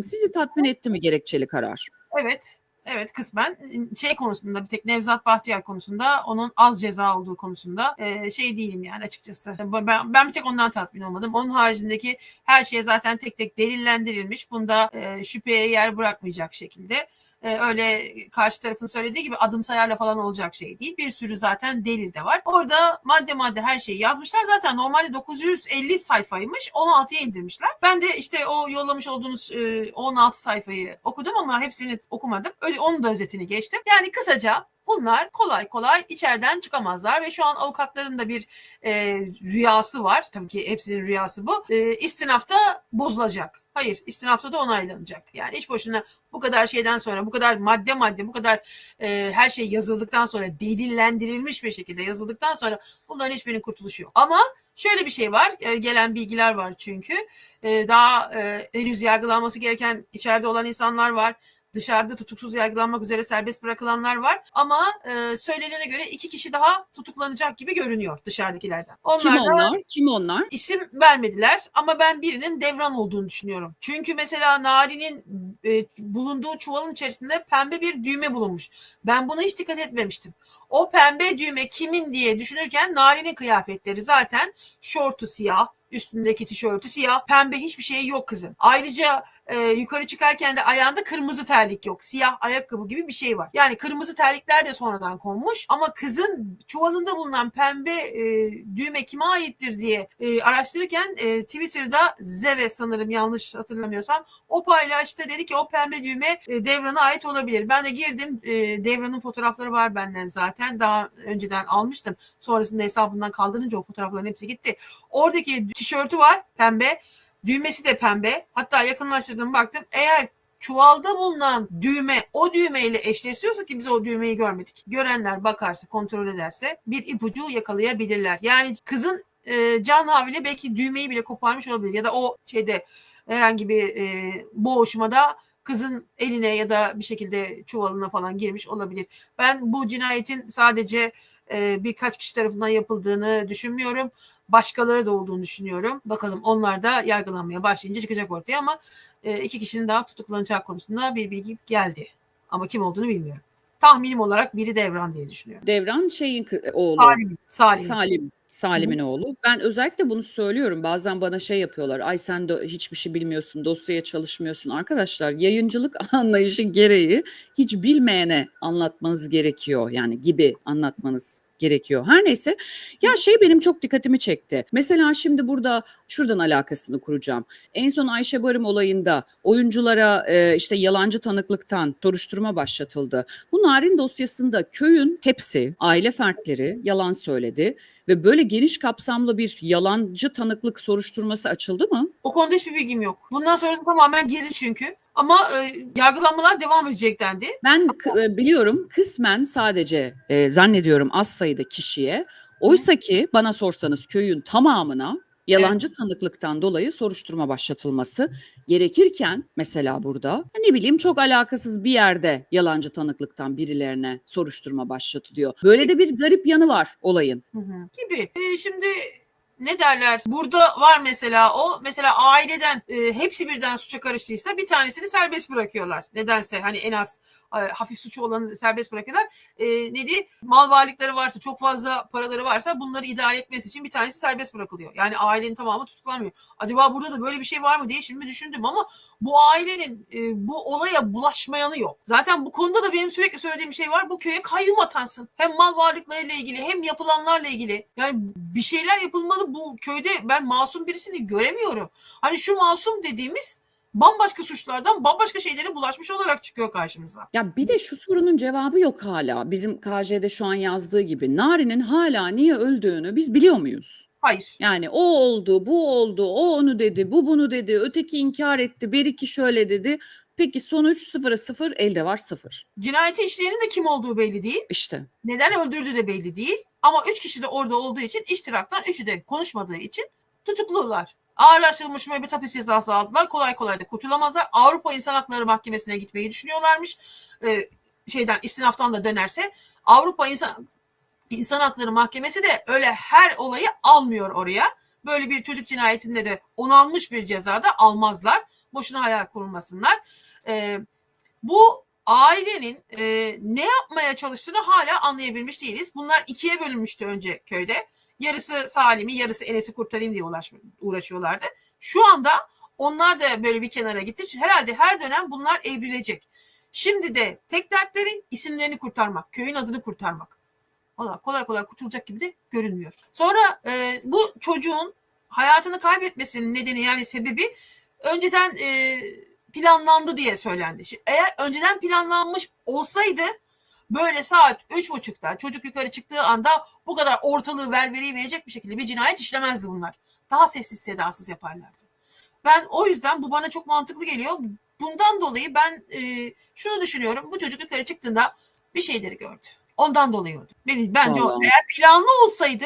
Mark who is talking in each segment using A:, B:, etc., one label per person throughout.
A: Sizi tatmin etti mi gerekçeli karar?
B: Evet. Evet kısmen şey konusunda bir tek Nevzat Bahtiyar konusunda onun az ceza olduğu konusunda şey değilim yani açıkçası. Ben, ben bir tek ondan tatmin olmadım. Onun haricindeki her şey zaten tek tek delillendirilmiş. Bunda e, şüpheye yer bırakmayacak şekilde e, öyle karşı tarafın söylediği gibi adım sayarla falan olacak şey değil. Bir sürü zaten delil de var. Orada madde madde her şeyi yazmışlar. Zaten normalde 950 sayfaymış. 16'ya indirmişler. Ben de işte o yollamış olduğunuz e, 16 sayfayı okudum ama hepsini okumadım. Öz- Onun da özetini geçtim. Yani kısaca Bunlar kolay kolay içeriden çıkamazlar ve şu an avukatların da bir e, rüyası var. Tabii ki hepsinin rüyası bu. E, istinafta bozulacak. Hayır, istinafta da onaylanacak. Yani hiç boşuna bu kadar şeyden sonra, bu kadar madde madde, bu kadar e, her şey yazıldıktan sonra, delillendirilmiş bir şekilde yazıldıktan sonra bunların hiçbirinin kurtuluşu yok. Ama şöyle bir şey var, e, gelen bilgiler var çünkü. E, daha e, henüz yargılanması gereken içeride olan insanlar var dışarıda tutuksuz yargılanmak üzere serbest bırakılanlar var. Ama e, söylenene göre iki kişi daha tutuklanacak gibi görünüyor dışarıdakilerden. Onlar
A: Kim onlar? Kim onlar?
B: isim vermediler ama ben birinin devran olduğunu düşünüyorum. Çünkü mesela Nari'nin e, bulunduğu çuvalın içerisinde pembe bir düğme bulunmuş. Ben buna hiç dikkat etmemiştim. O pembe düğme kimin diye düşünürken Nari'nin kıyafetleri zaten şortu siyah, üstündeki tişörtü siyah, pembe hiçbir şey yok kızın. Ayrıca e, yukarı çıkarken de ayağında kırmızı terlik yok. Siyah ayakkabı gibi bir şey var. Yani kırmızı terlikler de sonradan konmuş ama kızın çuvalında bulunan pembe e, düğme kime aittir diye e, araştırırken e, Twitter'da Zeve sanırım yanlış hatırlamıyorsam o paylaştı. Dedi ki o pembe düğme e, Devran'a ait olabilir. Ben de girdim. E, Devran'ın fotoğrafları var benden zaten. Daha önceden almıştım. Sonrasında hesabından kaldırınca o fotoğrafların hepsi gitti. Oradaki tişörtü var pembe. Düğmesi de pembe. Hatta yakınlaştırdım baktım. Eğer çuvalda bulunan düğme o düğmeyle eşleşiyorsa ki biz o düğmeyi görmedik. Görenler bakarsa, kontrol ederse bir ipucu yakalayabilirler. Yani kızın e, can havliyle belki düğmeyi bile koparmış olabilir ya da o şeyde herhangi bir e, boğuşmada kızın eline ya da bir şekilde çuvalına falan girmiş olabilir. Ben bu cinayetin sadece e, birkaç kişi tarafından yapıldığını düşünmüyorum. Başkaları da olduğunu düşünüyorum. Bakalım onlar da yargılanmaya başlayınca çıkacak ortaya ama e, iki kişinin daha tutuklanacağı konusunda bir bilgi geldi. Ama kim olduğunu bilmiyorum. Tahminim olarak biri Devran diye düşünüyorum.
A: Devran şeyin oğlu.
B: Salim. Salim.
A: Salim. Salim'in oğlu. Ben özellikle bunu söylüyorum. Bazen bana şey yapıyorlar. Ay sen de hiçbir şey bilmiyorsun, dosyaya çalışmıyorsun. Arkadaşlar yayıncılık anlayışı gereği hiç bilmeyene anlatmanız gerekiyor. Yani gibi anlatmanız gerekiyor. Her neyse ya şey benim çok dikkatimi çekti. Mesela şimdi burada şuradan alakasını kuracağım. En son Ayşe Barım olayında oyunculara e, işte yalancı tanıklıktan soruşturma başlatıldı. Bu narin dosyasında köyün hepsi, aile fertleri yalan söyledi ve böyle geniş kapsamlı bir yalancı tanıklık soruşturması açıldı mı?
B: O konuda hiçbir bilgim yok. Bundan sonrası tamamen gizli çünkü. Ama e, yargılanmalar devam edecek dendi.
A: Ben e, biliyorum kısmen sadece e, zannediyorum az sayıda kişiye. Oysa ki bana sorsanız köyün tamamına yalancı tanıklıktan dolayı soruşturma başlatılması gerekirken mesela burada ne bileyim çok alakasız bir yerde yalancı tanıklıktan birilerine soruşturma başlatılıyor. Böyle de bir garip yanı var olayın.
B: Hı hı. Gibi. E, şimdi ne derler? Burada var mesela o. Mesela aileden e, hepsi birden suça karıştıysa bir tanesini serbest bırakıyorlar. Nedense hani en az e, hafif suçu olanı serbest bırakıyorlar. E, neydi? Mal varlıkları varsa, çok fazla paraları varsa bunları idare etmesi için bir tanesi serbest bırakılıyor. Yani ailenin tamamı tutuklanmıyor. Acaba burada da böyle bir şey var mı diye şimdi düşündüm ama bu ailenin e, bu olaya bulaşmayanı yok. Zaten bu konuda da benim sürekli söylediğim şey var. Bu köye kayyum atansın. Hem mal varlıklarıyla ilgili hem yapılanlarla ilgili. Yani bir şeyler yapılmalı bu köyde ben masum birisini göremiyorum. Hani şu masum dediğimiz bambaşka suçlardan bambaşka şeylere bulaşmış olarak çıkıyor karşımıza.
A: Ya bir de şu sorunun cevabı yok hala. Bizim KJ'de şu an yazdığı gibi Nari'nin hala niye öldüğünü biz biliyor muyuz?
B: Hayır.
A: Yani o oldu, bu oldu, o onu dedi, bu bunu dedi, öteki inkar etti, bir iki şöyle dedi. Peki sonuç sıfıra sıfır, elde var sıfır.
B: Cinayeti işleyenin de kim olduğu belli değil.
A: İşte
B: Neden öldürdüğü de belli değil. Ama üç kişi de orada olduğu için iştiraktan üçü de konuşmadığı için tutuklular. Ağırlaştırılmış müebbet hapis cezası aldılar. Kolay kolay da kurtulamazlar. Avrupa İnsan Hakları Mahkemesi'ne gitmeyi düşünüyorlarmış. Ee, şeyden istinaftan da dönerse Avrupa İnsan İnsan Hakları Mahkemesi de öyle her olayı almıyor oraya. Böyle bir çocuk cinayetinde de onanmış bir cezada almazlar. Boşuna hayal kurmasınlar. E, bu ailenin e, ne yapmaya çalıştığını hala anlayabilmiş değiliz. Bunlar ikiye bölünmüştü önce köyde. Yarısı Salim'i, yarısı Enes'i kurtarayım diye uğraş, uğraşıyorlardı. Şu anda onlar da böyle bir kenara gitti. Herhalde her dönem bunlar evrilecek. Şimdi de tek dertleri isimlerini kurtarmak, köyün adını kurtarmak. Valla kolay kolay kurtulacak gibi de görünmüyor. Sonra e, bu çocuğun hayatını kaybetmesinin nedeni yani sebebi önceden e, planlandı diye söylendi. Şimdi eğer önceden planlanmış olsaydı böyle saat üç buçukta çocuk yukarı çıktığı anda bu kadar ortalığı velveriye verecek bir şekilde bir cinayet işlemezdi bunlar. Daha sessiz sedasız yaparlardı. Ben o yüzden bu bana çok mantıklı geliyor. Bundan dolayı ben e, şunu düşünüyorum. Bu çocuk yukarı çıktığında bir şeyleri gördü. Ondan dolayı oldu. Benim, bence o, eğer planlı olsaydı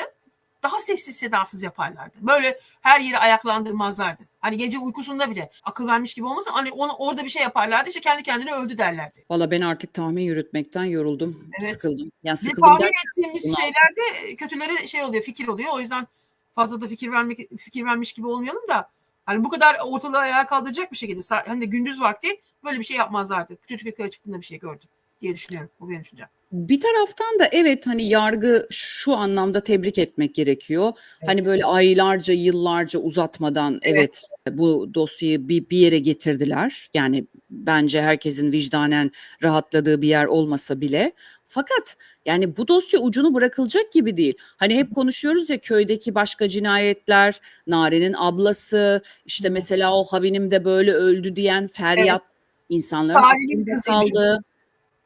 B: daha sessiz sedasız yaparlardı. Böyle her yeri ayaklandırmazlardı. Hani gece uykusunda bile akıl vermiş gibi olmasa hani onu orada bir şey yaparlardı işte kendi kendine öldü derlerdi.
A: Valla ben artık tahmin yürütmekten yoruldum.
B: Evet.
A: Sıkıldım. Yani
B: Ve
A: sıkıldım
B: tahmin
A: derken
B: ettiğimiz
A: Bunlar-
B: şeylerde kötüleri şey oluyor, fikir oluyor. O yüzden fazla da fikir vermek fikir vermiş gibi olmayalım da hani bu kadar ortalığı ayağa kaldıracak bir şekilde de gündüz vakti böyle bir şey yapmazlardı. Çocuk yukarı çıktığında bir şey gördü diye düşünüyorum. Bu benim düşüncem.
A: Bir taraftan da evet hani yargı şu anlamda tebrik etmek gerekiyor. Hani
B: Evet.
A: böyle aylarca, yıllarca uzatmadan evet, bu dosyayı bir, bir yere getirdiler. Yani bence herkesin vicdanen rahatladığı bir yer olmasa bile. Fakat yani bu dosya ucunu bırakılacak gibi değil. Hani hep konuşuyoruz ya köydeki başka cinayetler, Nare'nin ablası, işte mesela o Havinim de böyle öldü diyen feryat insanların
B: Salim'in
A: aklında kaldı.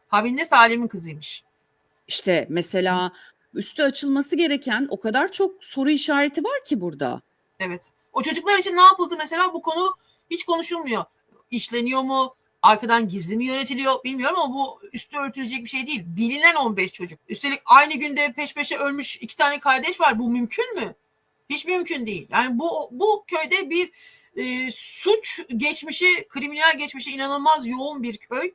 B: Havin de Salim'in kızıymış.
A: İşte mesela üstü açılması gereken o kadar çok soru işareti var ki burada.
B: Evet. O çocuklar için ne yapıldı mesela bu konu hiç konuşulmuyor. İşleniyor mu? Arkadan gizli mi yönetiliyor bilmiyorum ama bu üstü örtülecek bir şey değil. Bilinen 15 çocuk. Üstelik aynı günde peş peşe ölmüş iki tane kardeş var. Bu mümkün mü? Hiç mümkün değil. Yani bu bu köyde bir e, suç geçmişi, kriminal geçmişi inanılmaz yoğun bir köy.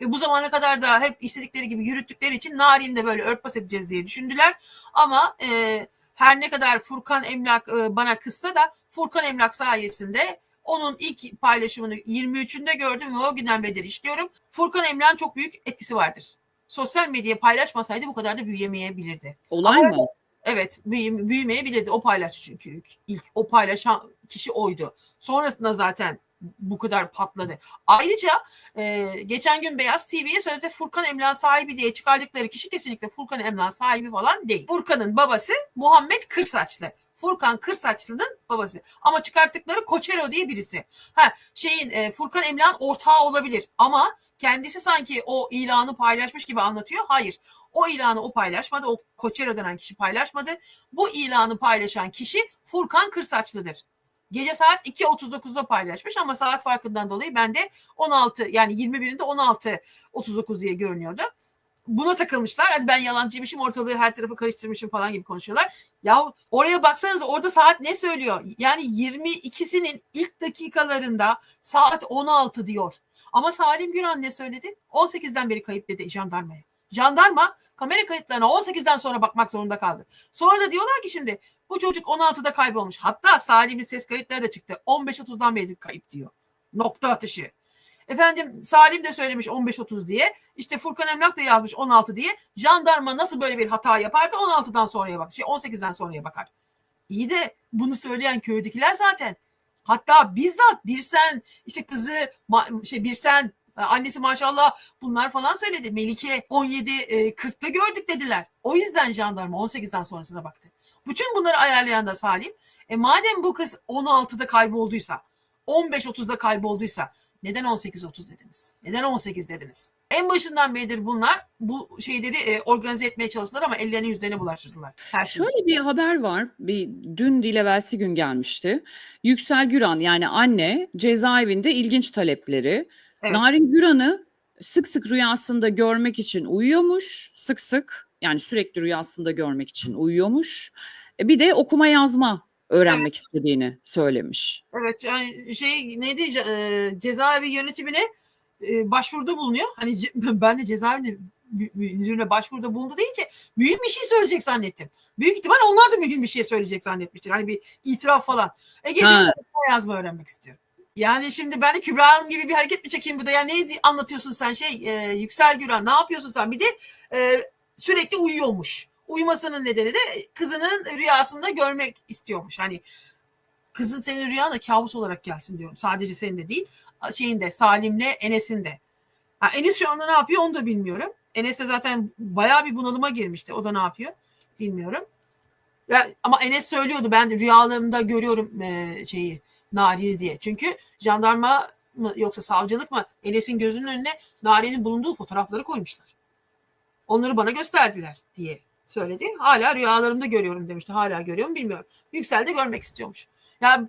B: Ve bu zamana kadar da hep istedikleri gibi yürüttükleri için Narin'i de böyle örtbas edeceğiz diye düşündüler. Ama e, her ne kadar Furkan Emlak e, bana kızsa da Furkan Emlak sayesinde onun ilk paylaşımını 23'ünde gördüm ve o günden beri işliyorum. Furkan Emlak'ın çok büyük etkisi vardır. Sosyal medyaya paylaşmasaydı bu kadar da büyüyemeyebilirdi.
A: Olay
B: Ama
A: mı?
B: Evet büyü- büyümeyebilirdi. O paylaştı çünkü ilk o paylaşan kişi oydu. Sonrasında zaten bu kadar patladı. Ayrıca e, geçen gün Beyaz TV'ye sözde Furkan Emlak sahibi diye çıkardıkları kişi kesinlikle Furkan Emlak sahibi falan değil. Furkan'ın babası Muhammed Kırsaçlı. Furkan Kırsaçlı'nın babası. Ama çıkarttıkları Koçero diye birisi. Ha şeyin e, Furkan Emlak'ın ortağı olabilir ama kendisi sanki o ilanı paylaşmış gibi anlatıyor. Hayır. O ilanı o paylaşmadı. O Koçero denen kişi paylaşmadı. Bu ilanı paylaşan kişi Furkan Kırsaçlı'dır. Gece saat 2.39'da paylaşmış ama saat farkından dolayı bende 16 yani 21'inde 16.39 diye görünüyordu. Buna takılmışlar. Hani ben yalancıymışım ortalığı her tarafı karıştırmışım falan gibi konuşuyorlar. Ya oraya baksanız orada saat ne söylüyor? Yani 22'sinin ilk dakikalarında saat 16 diyor. Ama Salim Güran ne söyledi? 18'den beri kayıp dedi jandarmaya. Jandarma kamera kayıtlarına 18'den sonra bakmak zorunda kaldı. Sonra da diyorlar ki şimdi bu çocuk 16'da kaybolmuş. Hatta Salim'in ses kayıtları da çıktı. 15.30'dan beri kayıp diyor. Nokta atışı. Efendim Salim de söylemiş 15.30 diye. İşte Furkan Emlak da yazmış 16 diye. Jandarma nasıl böyle bir hata yapar da 16'dan sonraya bak. Şey 18'den sonraya bakar. İyi de bunu söyleyen köydekiler zaten. Hatta bizzat bir sen işte kızı şey bir sen annesi maşallah bunlar falan söyledi. Melike 17 e, 40'ta gördük dediler. O yüzden jandarma 18'den sonrasına baktı. Bütün bunları ayarlayan da Salim. E madem bu kız 16'da kaybolduysa, 15.30'da kaybolduysa neden 18.30 dediniz? Neden 18 dediniz? En başından beridir bunlar bu şeyleri e, organize etmeye çalıştılar ama ellerine yüzlerine bulaştırdılar.
A: Şöyle bir haber var. Bir dün değil gün gelmişti. Yüksel Güran yani anne cezaevinde ilginç talepleri.
B: Evet.
A: Narin Güran'ı sık sık rüyasında görmek için uyuyormuş. Sık sık yani sürekli rüyasında görmek için uyuyormuş. E, Bir de okuma yazma öğrenmek istediğini söylemiş.
B: Evet yani şey neydi e, cezaevi yönetimine e, başvuruda bulunuyor. Hani ben de mü- müdürüne başvuruda bulundu deyince mühim bir şey söyleyecek zannettim. Büyük ihtimal onlar da mühim bir şey söyleyecek zannetmiştir. Hani bir itiraf falan. E geliyor yazma öğrenmek istiyorum. Yani şimdi ben de Kübra Hanım gibi bir hareket mi çekeyim burada? Yani ne di- anlatıyorsun sen şey e, Yüksel Güran ne yapıyorsun sen? Bir de e, sürekli uyuyormuş. Uyumasının nedeni de kızının rüyasında görmek istiyormuş. Hani kızın senin rüyana kabus olarak gelsin diyorum. Sadece senin de değil. Şeyinde Salim'le Enes'in de. Ha, Enes şu anda ne yapıyor onu da bilmiyorum. Enes de zaten bayağı bir bunalıma girmişti. O da ne yapıyor bilmiyorum. Ya, ama Enes söylüyordu ben rüyalarımda görüyorum e, şeyi Nari'ni diye. Çünkü jandarma mı yoksa savcılık mı Enes'in gözünün önüne Nari'nin bulunduğu fotoğrafları koymuşlar. Onları bana gösterdiler diye söyledi. Hala rüyalarımda görüyorum demişti. Hala görüyorum bilmiyorum. Yüksel de görmek istiyormuş. Ya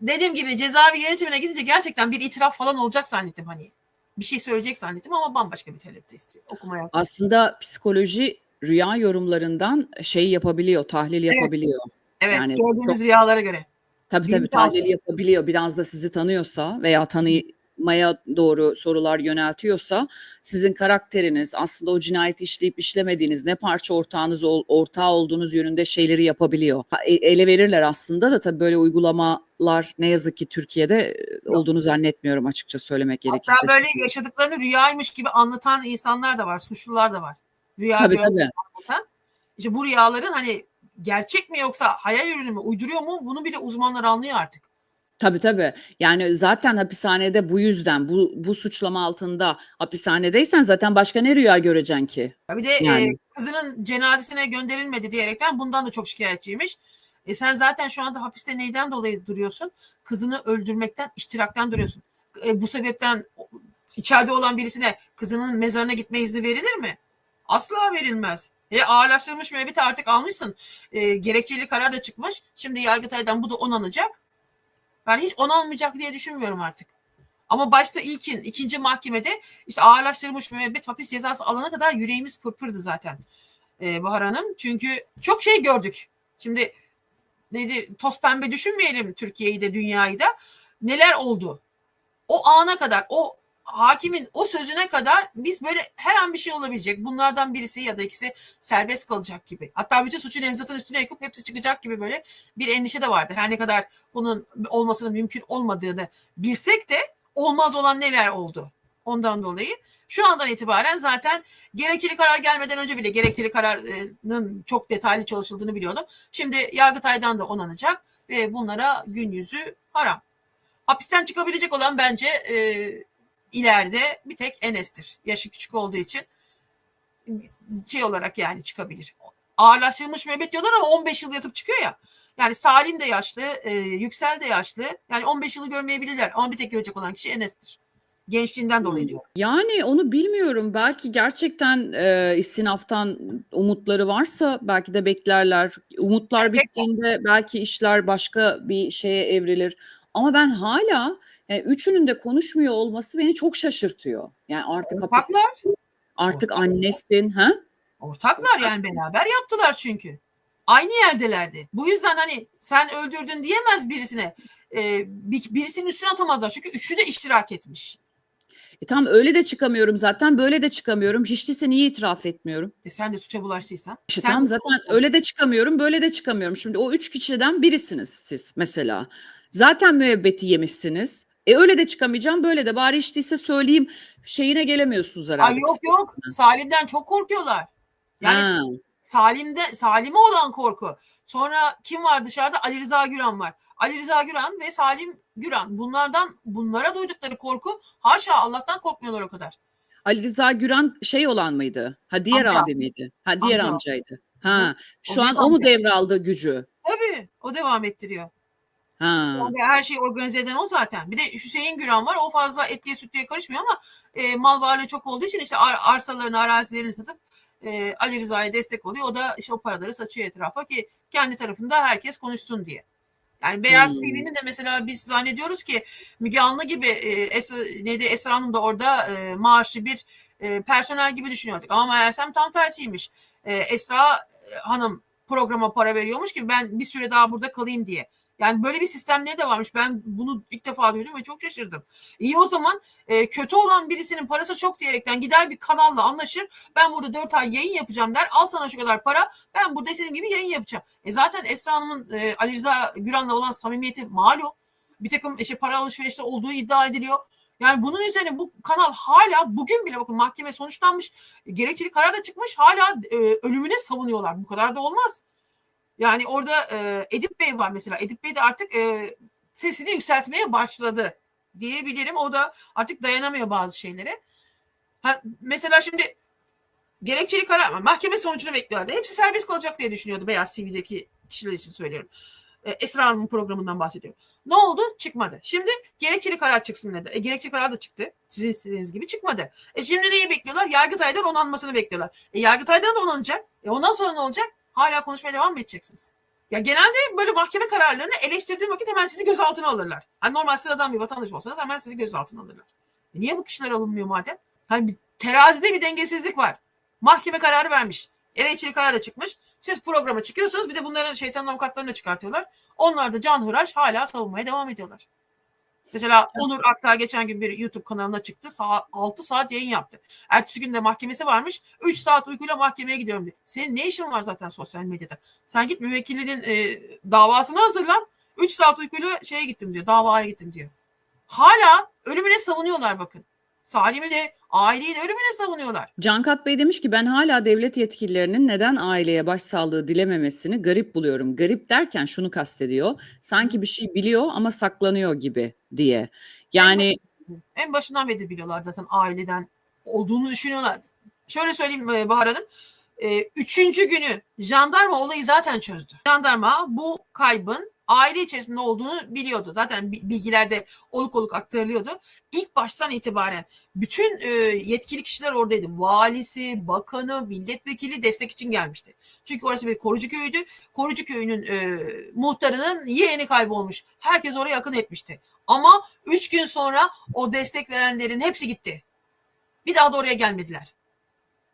B: dediğim gibi cezaevi yönetimine gidince gerçekten bir itiraf falan olacak zannettim hani. Bir şey söyleyecek zannettim ama bambaşka bir talepte istiyor. Okuma yazma.
A: Aslında psikoloji rüya yorumlarından şey yapabiliyor, tahlil
B: Evet.
A: yapabiliyor.
B: Evet
A: Yani
B: gördüğümüz
A: çok-
B: rüyalara göre.
A: Tabii tabii tahlil yapabiliyor. Biraz da sizi tanıyorsa veya tanımaya doğru sorular yöneltiyorsa sizin karakteriniz aslında o cinayeti işleyip işlemediğiniz ne parça ortağınız ol, ortağı olduğunuz yönünde şeyleri yapabiliyor. E- ele verirler aslında da tabii böyle uygulamalar ne yazık ki Türkiye'de e, olduğunu zannetmiyorum açıkça söylemek gerekirse.
B: Hatta böyle yaşadıklarını rüyaymış gibi anlatan insanlar da var, suçlular da var. Rüya
A: Tabii tabii.
B: anlatan. İşte bu rüyaların hani gerçek mi yoksa hayal ürünü mü, uyduruyor mu bunu bile uzmanlar anlıyor artık.
A: Tabii tabii. Yani zaten hapishanede bu yüzden bu bu suçlama altında hapishanedeysen zaten başka ne rüya göreceksin ki?
B: Bir de e,
A: Yani.
B: kızının cenazesine gönderilmedi diyerekten bundan da çok şikayetçiymiş. E sen zaten şu anda hapiste neyden dolayı duruyorsun? Kızını öldürmekten, iştirakten duruyorsun. E, bu sebepten içeride olan birisine kızının mezarına gitme izni verilir mi? Asla verilmez. E, ağırlaştırılmış müebbet artık almışsın. E, gerekçeli karar da çıkmış. Şimdi Yargıtay'dan bu da onanacak. Ben hiç onanmayacak diye düşünmüyorum artık. Ama başta ilkin, ikinci mahkemede işte ağırlaştırılmış müebbet hapis cezası alana kadar yüreğimiz pırpırdı zaten e, Bahar Hanım. Çünkü çok şey gördük. Şimdi neydi toz pembe düşünmeyelim Türkiye'yi de dünyayı da. Neler oldu? O ana kadar o hakimin o sözüne kadar biz böyle her an bir şey olabilecek. Bunlardan birisi ya da ikisi serbest kalacak gibi. Hatta bütün suçu Nevzat'ın üstüne yıkıp hepsi çıkacak gibi böyle bir endişe de vardı. Her ne kadar bunun olmasının mümkün olmadığını bilsek de olmaz olan neler oldu. Ondan dolayı şu andan itibaren zaten gerekçeli karar gelmeden önce bile gerekçeli kararın çok detaylı çalışıldığını biliyordum. Şimdi Yargıtay'dan da onanacak ve bunlara gün yüzü haram. Hapisten çıkabilecek olan bence e, ileride bir tek Enes'tir. Yaşı küçük olduğu için şey olarak yani çıkabilir. Ağırlaştırılmış müebbet diyorlar ama 15 yıl yatıp çıkıyor ya. Yani Salim de yaşlı, e, Yüksel de yaşlı. Yani 15 yılı görmeyebilirler ama bir tek görecek olan kişi Enes'tir. Gençliğinden dolayı diyor.
A: Yani onu bilmiyorum. Belki gerçekten e, istinaftan umutları varsa belki de beklerler. Umutlar
B: Bekler.
A: bittiğinde belki işler başka bir şeye evrilir. Ama ben hala yani üçünün de konuşmuyor olması beni çok şaşırtıyor. Yani artık hapis,
B: Ortaklar,
A: artık
B: Ortaklar.
A: annesin, ha?
B: ortaklar yani beraber yaptılar çünkü. Aynı yerdelerdi. Bu yüzden hani sen öldürdün diyemez birisine. E, bir- birisinin üstüne atamazlar. Çünkü üçü de iştirak etmiş.
A: E tam öyle de çıkamıyorum zaten, böyle de çıkamıyorum. Hiç değilse niye itiraf etmiyorum?
B: E sen de suça bulaştıysan.
A: İşte
B: sen
A: tam zaten öyle de çıkamıyorum, böyle de çıkamıyorum. Şimdi o üç kişiden birisiniz siz mesela. Zaten müebbeti yemişsiniz. E öyle de çıkamayacağım, böyle de. Bari hiç değilse söyleyeyim şeyine gelemiyorsunuz herhalde.
B: Ay yok yok. Salim'den çok korkuyorlar. Yani
A: Ha.
B: Salim'de Salim'e olan korku. Sonra kim var dışarıda? Ali Rıza Güran var. Ali Rıza Güran ve Salim Güran. Bunlardan bunlara duydukları korku haşa Allah'tan korkmuyorlar o kadar.
A: Ali Rıza Güran şey olan mıydı? Ha diğer
B: Amca.
A: abi miydi? Ha diğer
B: Amca.
A: amcaydı. Ha. Şu
B: O
A: an o mu devraldı gücü?
B: Tabii o devam ettiriyor.
A: Ha.
B: Yani her şeyi organize eden o zaten. Bir de Hüseyin Güran var. O fazla etliye sütlüye karışmıyor ama e, mal varlığı çok olduğu için işte ar- arsalarını, arazilerini satıp e, Ali Rıza'ya destek oluyor. O da işte o paraları saçıyor etrafa ki kendi tarafında herkes konuşsun diye. Yani Beyaz
A: Hmm.
B: TV'nin de mesela biz zannediyoruz ki Müge Anlı gibi e, Es neydi Esra Hanım da orada e, maaşlı bir e, personel gibi düşünüyorduk. Ama meğersem tam tersiymiş. E, Esra e, Hanım programa para veriyormuş ki ben bir süre daha burada kalayım diye. Yani böyle bir sistemleri de varmış. Ben bunu ilk defa duydum ve çok şaşırdım. İyi o zaman e, kötü olan birisinin parası çok diyerekten gider bir kanalla anlaşır. Ben burada 4 ay yayın yapacağım der. Al sana şu kadar para. Ben burada istediğim gibi yayın yapacağım. E zaten Esra Hanım'ın e, Ali Rıza Güran'la olan samimiyeti malum. bir takım işte para alışverişleri olduğu iddia ediliyor. Yani bunun üzerine bu kanal hala bugün bile bakın mahkeme sonuçlanmış. Gerekçeli karar da çıkmış. Hala e, ölümüne savunuyorlar. Bu kadar da olmaz. Yani orada e, Edip Bey var mesela. Edip Bey de artık e, sesini yükseltmeye başladı diyebilirim. O da artık dayanamıyor bazı şeylere. Ha, mesela şimdi gerekçeli karar mahkeme sonucunu bekliyorlardı. Hepsi serbest kalacak diye düşünüyordu Beyaz TV'deki kişiler için söylüyorum. E, Esra Hanım'ın programından bahsediyorum. Ne oldu? Çıkmadı. Şimdi gerekçeli karar çıksın dedi. E, gerekçeli karar da çıktı. Sizin istediğiniz gibi çıkmadı. E şimdi neyi bekliyorlar? Yargıtay'dan onanmasını bekliyorlar. E, Yargıtay'dan da onanacak. E, ondan sonra ne olacak? Hala konuşmaya devam mı edeceksiniz? Ya genelde böyle mahkeme kararlarını eleştirdiğim vakit hemen sizi gözaltına alırlar. Hani normal sıradan bir vatandaş olsanız hemen sizi gözaltına alırlar. E niye bu kişiler alınmıyor madem? Hani bir, terazide bir dengesizlik var. Mahkeme kararı vermiş. Eleştiri kararı da çıkmış. Siz programa çıkıyorsunuz. Bir de bunların şeytanın avukatlarını çıkartıyorlar. Onlar da can hıraş hala savunmaya devam ediyorlar. Mesela Onur Aktağ geçen gün bir YouTube kanalına çıktı. Saat, 6 saat yayın yaptı. Ertesi gün de mahkemesi varmış. 3 saat uykuyla mahkemeye gidiyorum diye. Senin ne işin var zaten sosyal medyada? Sen git müvekkilinin e, davasını hazırlan. 3 saat uykuyla şeye gittim diyor. Davaya gittim diyor. Hala ölümüne savunuyorlar bakın. Salim'i de aileyi de ölümüne savunuyorlar.
A: Cankat Bey demiş ki ben hala devlet yetkililerinin neden aileye başsağlığı dilememesini garip buluyorum. Garip derken şunu kastediyor. Sanki bir şey biliyor ama saklanıyor gibi diye. Yani
B: En başından beri biliyorlar zaten aileden olduğunu düşünüyorlar. Şöyle söyleyeyim e, Bahar Hanım. E, üçüncü günü jandarma olayı zaten çözdü. Jandarma bu kaybın aile içerisinde olduğunu biliyordu. Zaten bi- bilgilerde oluk oluk aktarılıyordu. İlk baştan itibaren bütün e, yetkili kişiler oradaydı. Valisi, bakanı, milletvekili destek için gelmişti. Çünkü orası bir korucu köyüydü. Korucu köyünün e, muhtarının yeğeni kaybolmuş. Herkes oraya yakın etmişti. Ama üç gün sonra o destek verenlerin hepsi gitti. Bir daha da oraya gelmediler.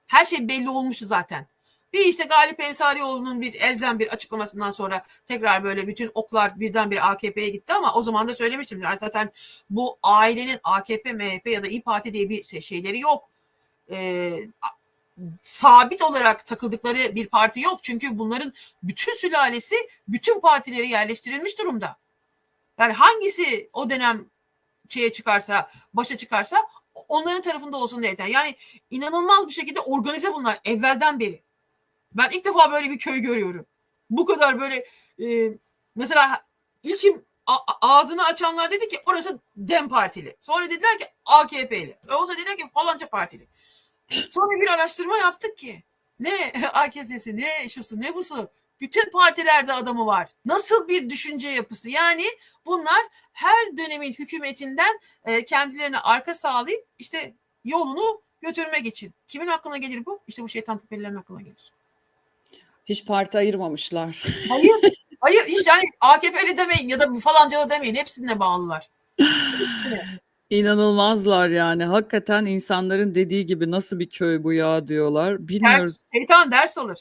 B: Her şey belli olmuştu zaten. Bir işte Galip Ensarioğlu'nun bir elzem bir açıklamasından sonra tekrar böyle bütün oklar birdenbire AKP'ye gitti ama o zaman da söylemiştim. Yani zaten bu ailenin AKP, MHP ya da İYİ Parti diye bir şey- şeyleri yok. Ee, sabit olarak takıldıkları bir parti yok. Çünkü bunların bütün sülalesi bütün partileri yerleştirilmiş durumda. Yani hangisi o dönem şeye çıkarsa, başa çıkarsa onların tarafında olsun diye. Yani inanılmaz bir şekilde organize bunlar evvelden beri. Ben ilk defa böyle bir köy görüyorum. Bu kadar böyle e, mesela ilkim ağzını açanlar dedi ki orası DEM Partili. Sonra dediler ki AKP'li. Oğuz'a dediler ki falanca partili. Sonra bir araştırma yaptık ki ne AKP'si ne şusu ne busu bütün partilerde adamı var. Nasıl bir düşünce yapısı? Yani bunlar her dönemin hükümetinden e, kendilerine arka sağlayıp işte yolunu götürmek için. Kimin aklına gelir bu? İşte bu şeytan tepelilerin aklına gelir.
A: Hiç parti ayırmamışlar.
B: Hayır. Hayır hiç yani AKP'li demeyin ya da falancalı demeyin. Hepsine bağlılar.
A: İnanılmazlar yani. Hakikaten insanların dediği gibi nasıl bir köy bu ya diyorlar. Bilmiyoruz.
B: Şeytan ders alır.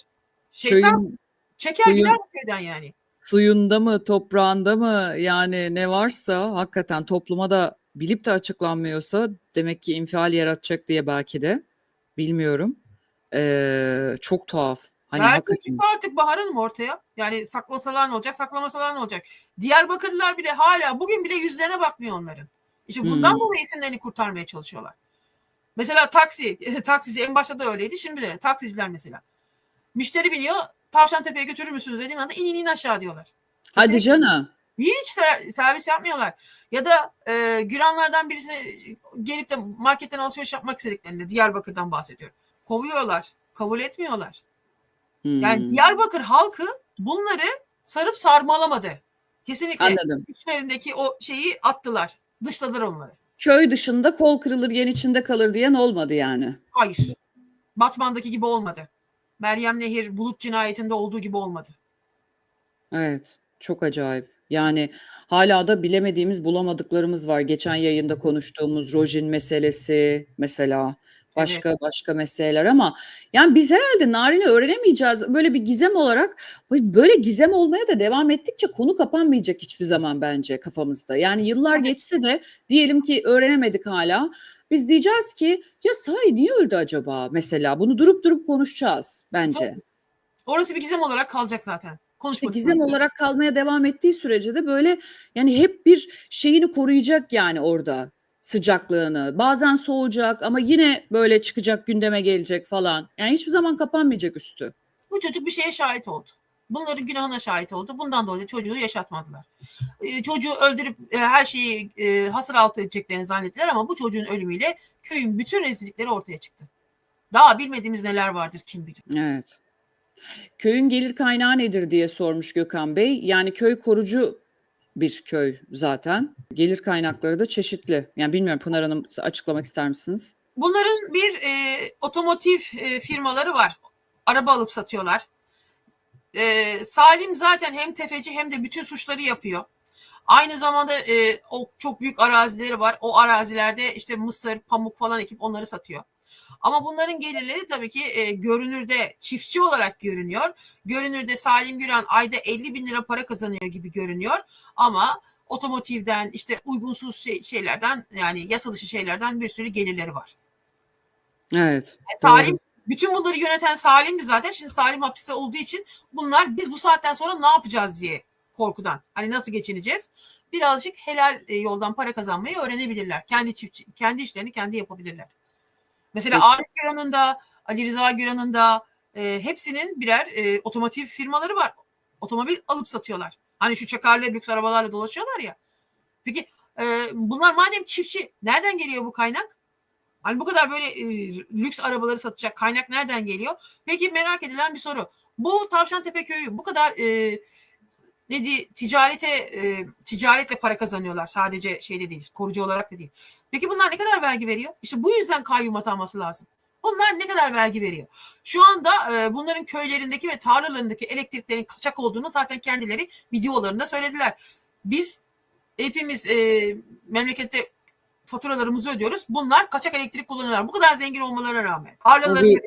B: Şeytan
A: Köyün
B: çeker
A: köyün-
B: gider köyden yani.
A: suyunda mı, toprağında mı yani ne varsa hakikaten topluma da bilip de açıklanmıyorsa demek ki infial yaratacak diye belki de bilmiyorum. Ee, çok tuhaf. Hani
B: Versin
A: hakikaten.
B: çıktı artık Bahar Hanım ortaya. Yani saklasalar ne olacak, saklamasalar ne olacak? Diyarbakırlılar bile hala bugün bile yüzlerine bakmıyor onların. İşte bundan
A: Hmm.
B: dolayı isimlerini kurtarmaya çalışıyorlar. Mesela taksi, taksici en başta da öyleydi şimdi de taksiciler mesela. Müşteri biniyor, Tavşantepe'ye götürür müsünüz dediğin anda in in in aşağı diyorlar.
A: Hadi canım.
B: Hiç ser- servis yapmıyorlar. Ya da e, Güranlardan birisi gelip de marketten alışveriş yapmak istediklerinde Diyarbakır'dan bahsediyorum. Kovuyorlar, kabul etmiyorlar. Yani
A: Hmm,
B: Diyarbakır halkı bunları sarıp sarmalamadı. Kesinlikle
A: Anladım.
B: üstlerindeki o şeyi attılar. Dışladılar onları.
A: Köy dışında kol kırılır yen içinde kalır diyen olmadı yani.
B: Hayır. Batman'daki gibi olmadı. Meryem Nehir bulut cinayetinde olduğu gibi olmadı.
A: Evet, çok acayip. Yani hala da bilemediğimiz, bulamadıklarımız var. Geçen yayında konuştuğumuz Rojin meselesi mesela, başka başka meseleler ama yani biz herhalde Narin'i öğrenemeyeceğiz. Böyle bir gizem olarak böyle gizem olmaya da devam ettikçe konu kapanmayacak hiçbir zaman bence kafamızda. Yani yıllar geçse de diyelim ki öğrenemedik hala. Biz diyeceğiz ki ya sahi niye öldü acaba mesela? Bunu durup durup konuşacağız bence.
B: Orası bir gizem olarak kalacak zaten.
A: İşte
B: Konuşmak
A: gizem
B: zorunda.
A: olarak kalmaya devam ettiği sürece de böyle yani hep bir şeyini koruyacak yani orada sıcaklığını. Bazen soğuyacak ama yine böyle çıkacak gündeme gelecek falan. Yani hiçbir zaman kapanmayacak üstü.
B: Bu çocuk bir şeye şahit oldu. Bunların günahına şahit oldu. Bundan dolayı çocuğu yaşatmadılar. Ee, çocuğu öldürüp e, her şeyi e, hasır altı edeceklerini zannettiler ama bu çocuğun ölümüyle köyün bütün rezillikleri ortaya çıktı. Daha bilmediğimiz neler vardır kim bilir.
A: Evet. Köyün gelir kaynağı nedir diye sormuş Gökhan Bey. Yani köy korucu bir köy zaten. Gelir kaynakları da çeşitli. Yani bilmiyorum Pınar Hanım açıklamak ister misiniz?
B: Bunların bir e, otomotiv e, firmaları var. Araba alıp satıyorlar. E, Salim zaten hem tefeci hem de bütün suçları yapıyor. Aynı zamanda e, o çok büyük arazileri var. O arazilerde işte mısır, pamuk falan ekip onları satıyor. Ama bunların gelirleri tabii ki e, görünürde çiftçi olarak görünüyor. Görünürde Salim Güran ayda 50 bin lira para kazanıyor gibi görünüyor. Ama otomotivden işte uygunsuz şey- şeylerden yani yasa dışı şeylerden bir sürü gelirleri var.
A: Evet.
B: Yani Salim bütün bunları yöneten Salim'di zaten. Şimdi Salim hapiste olduğu için bunlar biz bu saatten sonra ne yapacağız diye korkudan. Hani nasıl geçineceğiz? Birazcık helal e, yoldan para kazanmayı öğrenebilirler. Kendi çiftçi, kendi işlerini kendi yapabilirler. Mesela
A: Peki.
B: Arif Güran'ın da Ali Rıza Güran'ın da e, hepsinin birer e, otomotiv firmaları var. Otomobil alıp satıyorlar. Hani şu çakarlı lüks arabalarla dolaşıyorlar ya. Peki e, bunlar madem çiftçi nereden geliyor bu kaynak? Hani bu kadar böyle e, lüks arabaları satacak kaynak nereden geliyor? Peki merak edilen bir soru. Bu Tavşantepe köyü bu kadar e, ne diye ticarete e, ticaretle para kazanıyorlar. Sadece şeyde değiliz. Korucu olarak da değil. Peki bunlar ne kadar vergi veriyor? İşte bu yüzden kayyum atanması lazım. Bunlar ne kadar vergi veriyor? Şu anda e, bunların köylerindeki ve tarlalarındaki elektriklerin kaçak olduğunu zaten kendileri videolarında söylediler. Biz hepimiz e, memlekette faturalarımızı ödüyoruz. Bunlar kaçak elektrik kullanıyorlar. Bu kadar zengin olmalarına rağmen.
A: O
B: Tarlaları
A: bir,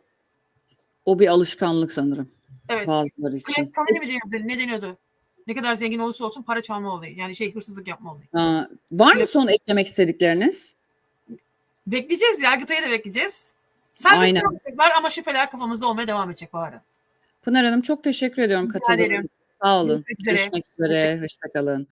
A: o bir alışkanlık sanırım
B: evet.
A: bazıları için.
B: Mi deniyordu? Ne deniyordu? Ne kadar zengin olursa olsun para çalma olayı. Yani şey hırsızlık yapma olayı.
A: Aa, var mı son eklemek istedikleriniz?
B: Bekleyeceğiz. Yargıtay'ı da bekleyeceğiz. Sen
A: Aynen.
B: var ama şüpheler kafamızda olmaya devam edecek Bahar'a.
A: Pınar Hanım çok teşekkür ediyorum katıldığınız için. Sağ olun.
B: Görüşmek üzere.
A: Görüşmek üzere. Hoşçakalın.